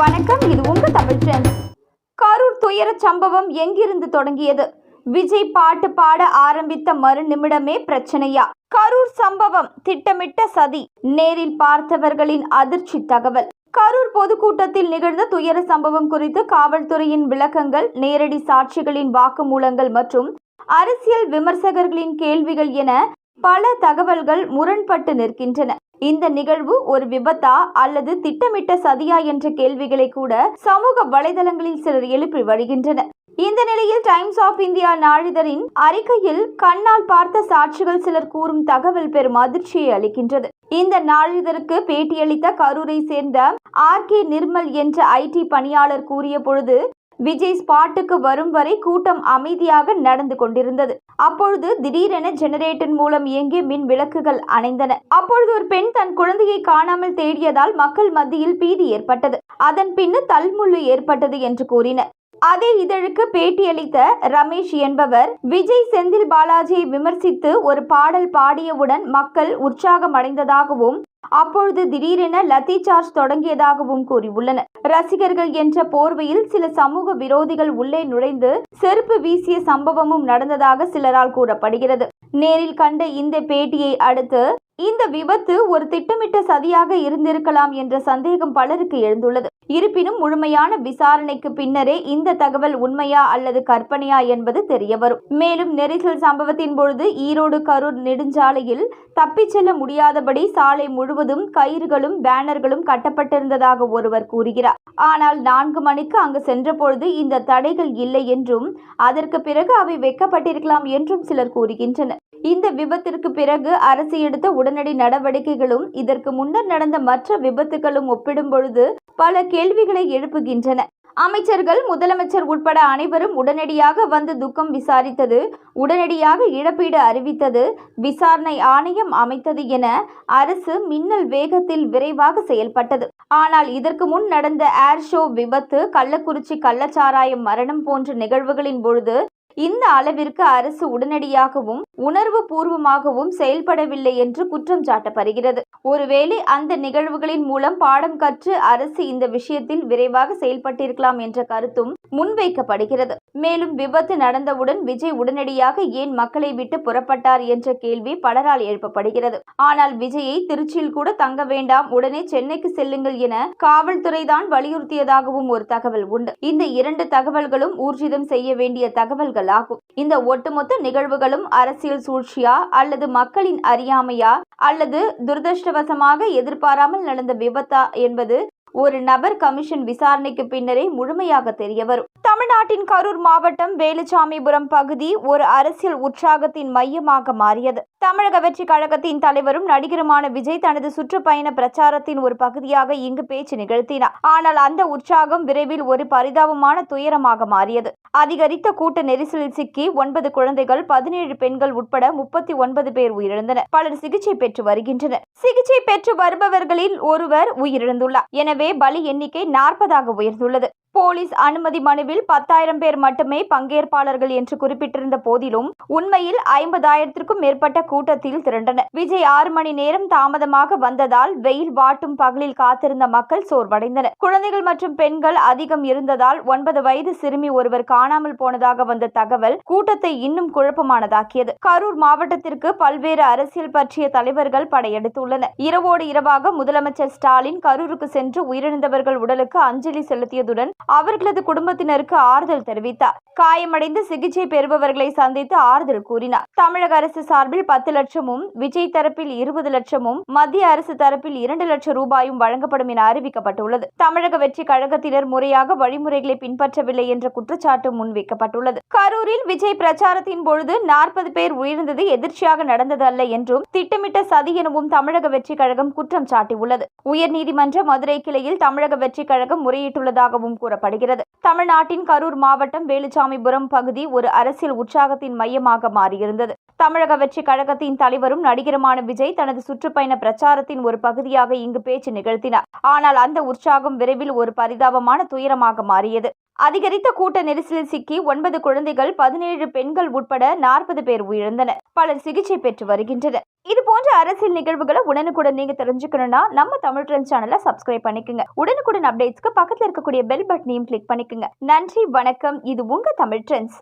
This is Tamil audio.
வணக்கம் இது உங்க தமிழ் ட்ரெண்ட் கரூர் துயர சம்பவம் எங்கிருந்து தொடங்கியது? விஜய் பாட்டு பாட ஆரம்பித்த மறு நிமிடமே பிரச்சனையா? கரூர் சம்பவம் திட்டமிட்ட சதி. நேரில் பார்த்தவர்களின் அதிர்ச்சி தகவல். கரூர் பொதுக்கூட்டத்தில் நிகழ்ந்த துயர சம்பவம் குறித்து காவல்துறையின் விளக்கங்கள் நேரடி சாட்சிகளின் வாக்குமூலங்கள் மற்றும் அரசியல் விமர்சகர்களின் கேள்விகள் என பல தகவல்கள் முரண்பட்டு நிற்கின்றன. இந்த நிகழ்வு ஒரு விபத்தா அல்லது திட்டமிட்ட சதியா என்ற கேள்விகளை கூட சமூக வலைதளங்களில் சிலர் எழுப்பி வருகின்றனர் இந்த நிலையில் டைம்ஸ் ஆஃப் இந்தியா நாளிதழின் அறிக்கையில் கண்ணால் பார்த்த சாட்சிகள் சிலர் கூறும் தகவல் பெரும் அதிர்ச்சியை அளிக்கின்றது. இந்த நாளிதழுக்கு பேட்டியளித்த கரூரை சேர்ந்த ஆர் கே நிர்மல் என்ற ஐடி பணியாளர் கூறிய பொழுது விஜய் ஸ்பாட்டுக்கு வரும் வரை கூட்டம் அமைதியாக நடந்து கொண்டிருந்தது. அப்பொழுது திடீரென ஜெனரேட்டர் மூலம் இயங்கிய மின் விளக்குகள் அணைந்தன. அப்பொழுது ஒரு பெண் தன் குழந்தையை காணாமல் தேடியதால் மக்கள் மத்தியில் பீதி ஏற்பட்டது. அதன் பின்னு தல்முள்ளு ஏற்பட்டது என்று கூறினர். அதே இதழுக்கு பேட்டியளித்த ரமேஷ் என்பவர் விஜய் செந்தில் பாலாஜியை விமர்சித்து ஒரு பாடல் பாடியவுடன் மக்கள் உற்சாகம் அடைந்ததாகவும் அப்பொழுது திடீரென லத்தி சார்ஜ் தொடங்கியதாகவும் கூறியுள்ளனர் ரசிகர்கள் என்ற போர்வையில் சில சமூக விரோதிகள் உள்ளே நுழைந்து செருப்பு வீசிய சம்பவமும் நடந்ததாக சிலரால் கூறப்படுகிறது. நேரில் கண்ட இந்த பேட்டியை அடுத்து இந்த விபத்து ஒரு திட்டமிட்ட சதியாக இருந்திருக்கலாம் என்ற சந்தேகம் பலருக்கு எழுந்துள்ளது. இருப்பினும் முழுமையான விசாரணைக்கு பின்னரே இந்த தகவல் உண்மையா அல்லது கற்பனையா என்பது தெரியவரும். மேலும் நெரிசல் சம்பவத்தின் பொழுது ஈரோடு கரூர் நெடுஞ்சாலையில் தப்பிச் செல்ல முடியாதபடி சாலை முழுவதும் கயிறுகளும் பேனர்களும் கட்டப்பட்டிருந்ததாக ஒருவர் கூறுகிறார். ஆனால் நான்கு மணிக்கு அங்கு சென்றபொழுது இந்த தடைகள் இல்லை என்றும் அதற்கு பிறகு அவை வைக்கப்பட்டிருக்கலாம் என்றும் சிலர் கூறுகின்றனர். இந்த விபத்திற்கு பிறகு அரசு எடுத்த உடனடி நடவடிக்கைகளும் இதற்கு முன்னர் நடந்த மற்ற விபத்துகளும் ஒப்பிடும் பொழுது பல கேள்விகளை எழுப்புகின்றன. அமைச்சர்கள் முதலமைச்சர் உட்பட அனைவரும் உடனடியாக வந்து துக்கம் விசாரித்தது உடனடியாக இழப்பீடு அறிவித்தது விசாரணை ஆணையம் அமைத்தது என அரசு மின்னல் வேகத்தில் விரைவாக செயல்பட்டது. ஆனால் இதற்கு முன் நடந்த ஏர் ஷோ விபத்து கள்ளக்குறிச்சி கள்ளச்சாராயம் மரணம் போன்ற நிகழ்வுகளின் பொழுது இந்த அளவிற்கு அரசு உடனடியாகவும் உணர்வு பூர்வமாகவும் செயல்படவில்லை என்று குற்றம் சாட்டப்படுகிறது. ஒருவேளை அந்த நிகழ்வுகளின் மூலம் பாடம் கற்று அரசு இந்த விஷயத்தில் விரைவாக செயல்பட்டிருக்கலாம் என்ற கருத்தும் முன்வைக்கப்படுகிறது. மேலும் விபத்து நடந்தவுடன் விஜய் உடனடியாக ஏன் மக்களை விட்டு புறப்பட்டார் என்ற கேள்வி பலரால் எழுப்பப்படுகிறது. ஆனால் விஜயை திருச்சியில் கூட தங்க வேண்டாம் உடனே சென்னைக்கு செல்லுங்கள் என காவல்துறை தான் வலியுறுத்தியதாகவும் ஒரு தகவல் உண்டு. இந்த இரண்டு தகவல்களும் ஊர்ஜிதம் செய்ய வேண்டிய தகவல்கள் ஆகும் இந்த ஒட்டுமொத்த நிகழ்வுகளும் அரசியல் சூழ்ச்சியா அல்லது மக்களின் அறியாமையா அல்லது துரதிருஷ்டவசமாக எதிர்பாராமல் நடந்த விபத்தா என்பது ஒரு நபர் கமிஷன் விசாரணைக்கு பின்னரே முழுமையாக தெரிய வரும் தமிழ்நாட்டின் கரூர் மாவட்டம் வேலுச்சாமிபுரம் பகுதி ஒரு அரசியல் உற்சாகத்தின் மையமாக மாறியது. தமிழக வெற்றி கழகத்தின் தலைவரும் நடிகருமான விஜய் தனது சுற்றுப்பயண பிரச்சாரத்தின் ஒரு பகுதியாக இங்கு பேச்சு நிகழ்த்தினார். ஆனால் அந்த உற்சாகம் விரைவில் ஒரு பரிதாபமான துயரமாக மாறியது. அதிகரித்த கூட்ட நெரிசலில் சிக்கி ஒன்பது குழந்தைகள் பதினேழு பெண்கள் உட்பட முப்பத்தி ஒன்பது பேர் உயிரிழந்தனர். பலர் சிகிச்சை பெற்று வருகின்றனர். சிகிச்சை பெற்று வருபவர்களில் ஒருவர் உயிரிழந்துள்ளார். எனவே பலி எண்ணிக்கை நாற்பதாக உயர்ந்துள்ளது. போலீஸ் அனுமதி மனுவில் பத்தாயிரம் பேர் மட்டுமே பங்கேற்பாளர்கள் என்று குறிப்பிட்டிருந்த போதிலும் உண்மையில் ஐம்பதாயிரத்திற்கும் மேற்பட்ட கூட்டத்தில் திரண்டனர். விஜய் ஆறு மணி நேரம் தாமதமாக வந்ததால் வெயில் வாட்டும் பகலில் காத்திருந்த மக்கள் சோர்வடைந்தனர். குழந்தைகள் மற்றும் பெண்கள் அதிகம் இருந்ததால் ஒன்பது வயது சிறுமி ஒருவர் காணாமல் போனதாக வந்த தகவல் கூட்டத்தை இன்னும் குழப்பமானதாக்கியது. கரூர் மாவட்டத்திற்கு பல்வேறு அரசியல் பற்றிய தலைவர்கள் படையெடுத்துள்ளனர். இரவோடு இரவாக முதலமைச்சர் ஸ்டாலின் கரூருக்கு சென்று உயிரிழந்தவர்கள் உடலுக்கு அஞ்சலி செலுத்தியதுடன் அவர்களது குடும்பத்தினருக்கு ஆறுதல் தெரிவித்தார். காயமடைந்து சிகிச்சை பெறுபவர்களை சந்தித்து ஆறுதல் கூறினார். தமிழக அரசு சார்பில் பத்து லட்சமும் விஜய் தரப்பில் இருபது லட்சமும் மத்திய அரசு தரப்பில் இரண்டு லட்சம் ரூபாயும் வழங்கப்படும் என அறிவிக்கப்பட்டுள்ளது. தமிழக வெற்றி கழகத்தினர் முறையாக வழிமுறைகளை பின்பற்றவில்லை என்ற குற்றச்சாட்டு முன்வைக்கப்பட்டுள்ளது. கரூரில் விஜய் பிரச்சாரத்தின் பொழுது நாற்பது பேர் உயிர்ந்தது எதிர்ச்சியாக நடந்தது அல்ல என்றும் திட்டமிட்ட சதி எனவும் தமிழக வெற்றி கழகம் குற்றம் சாட்டியுள்ளது. உயர்நீதிமன்ற மதுரை கிளையில் தமிழக வெற்றி கழகம் முறையிட்டுள்ளதாகவும் கூறப்படுகிறது தமிழ்நாட்டின் கரூர் மாவட்டம் வேலுச்சாமிபுரம் பகுதி ஒரு அரசியல் உற்சாகத்தின் மையமாக மாறியிருந்தது. தமிழக வெற்றி கழகத்தின் தலைவரும் நடிகருமான விஜய் தனது சுற்றுப்பயண பிரச்சாரத்தின் ஒரு பகுதியாக இங்கு பேச்சு நிகழ்த்தினார். ஆனால் அந்த உற்சாகம் விரைவில் ஒரு பரிதாபமான துயரமாக மாறியது. அதிகரித்த கூட்ட நெரிசலில் சிக்கி ஒன்பது குழந்தைகள் பதினேழு பெண்கள் உட்பட நாற்பது பேர் உயிரிழந்தனர். பலர் சிகிச்சை பெற்று வருகின்றனர். இது போன்ற அரசியல் நிகழ்வுகளை உடனுக்குடன் நீங்க தெரிஞ்சுக்கணும்னா நம்ம தமிழ் ட்ரெண்ட் சேனலை சப்ஸ்கிரைப் பண்ணிக்கோங்க. உடனுக்குடன் அப்டேட்ஸ்க்கு பக்கத்தில் இருக்கக்கூடிய பெல் பட்டனையும் கிளிக் பண்ணிக்கோங்க. நன்றி வணக்கம். இது உங்க தமிழ் ட்ரெண்ட்ஸ்.